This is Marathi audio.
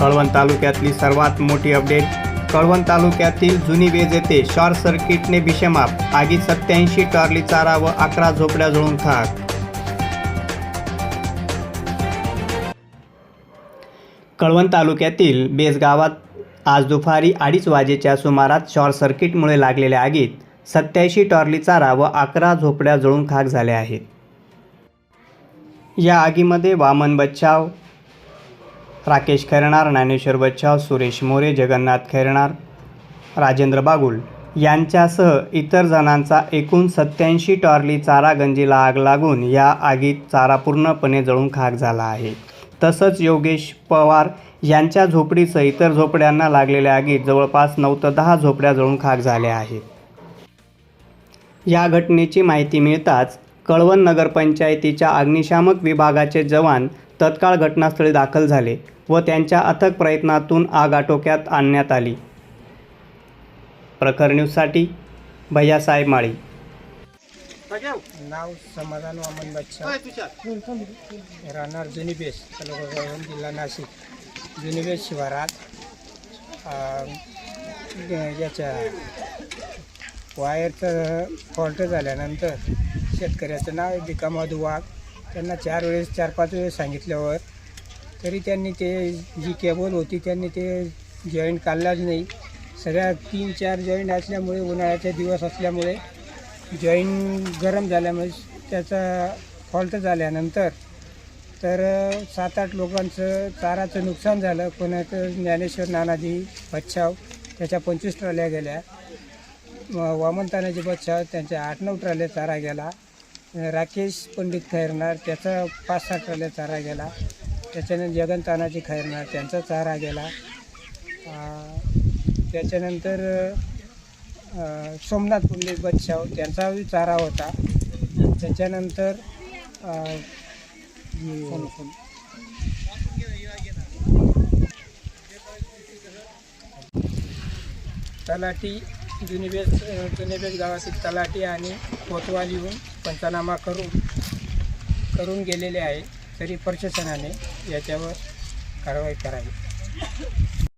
कळवण तालुक्यातली सर्वात मोठी अपडेट. कळवण तालुक्यातील जुनी वेज येथे शॉर्ट सर्किटने भीषमाप आगीत सत्याऐंशी टॉर्ली चारा व अकरा झोपड्या जळून खाक. कळवण तालुक्यातील बेस गावात आज दुपारी अडीच वाजेच्या सुमारात शॉर्ट सर्किटमुळे लागलेल्या आगीत सत्याऐंशी टॉर्ली चारा व अकरा झोपड्या जळून खाक झाल्या आहेत. या आगीमध्ये वामन बच्चाव राकेश खैरणार ज्ञानेश्वर बच्चाव सुरेश मोरे जगन्नाथ खैरणार राजेंद्र बागुल यांच्यासह इतर जणांचा एकूण सत्याऐंशी टॉर्ली चारा गंजीला आग लागून या आगीत चारा पूर्णपणे जळून खाक झाला आहे. तसंच योगेश पवार यांच्या झोपडीसह इतर झोपड्यांना लागलेल्या आगीत जवळपास नऊ ते दहा झोपड्या जळून खाक झाल्या आहेत. या घटनेची माहिती मिळताच कळवण नगरपंचायतीच्या अग्निशामक विभागाचे जवान तत्काळ घटनास्थळी दाखल झाले व त्यांच्या अथक प्रयत्नातून आग आटोक्यात आणण्यात आली. प्रखर न्यूजसाठी भैयासाहेब माळी. नाव समाधान वामन बच्चा. राहणार जुनीबेस तालुका जिल्हा नाशिक. जुनीबेस शिवारात. याच्या वायरचं फॉल्ट झाल्यानंतर शेतकऱ्याचं नाव आहे वाघ. त्यांना चार वेळेस चार पाच वेळेस सांगितल्यावर तरी त्यांनी ते जी केबल होती त्यांनी ते जॉईंट काढलाच नाही. सगळ्या तीन चार जॉईंट असल्यामुळे उन्हाळ्याचे दिवस असल्यामुळे जॉईंट गरम झाल्यामुळे त्याचा फॉल्ट झाल्यानंतर तर सात आठ लोकांचं चाराचं नुकसान झालं. कोणाचं ज्ञानेश्वर नानाजी बच्छाव त्याच्या पंचवीस ट्रॉल्या गेल्या. वामन तानाजी बच्छाव त्यांच्या आठ नऊ ट्रॉल्या चारा गेला. राकेश पंडित खैरनार त्याचा पाच सहा ट्रॉल्या चारा गेला. त्याच्यानंतर जगन तानाजी खैरनार त्यांचा चारा गेला. त्याच्यानंतर सोमनाथ पुंडलिक बच्छाव त्यांचाही चारा होता. त्याच्यानंतर अ, हे- तलाठी गावाची गावातील तलाठी आणि कोतवाल येऊन पंचनामा करून करून गेलेले आहे तरी प्रशासनाने याच्यावर कारवाई करावी.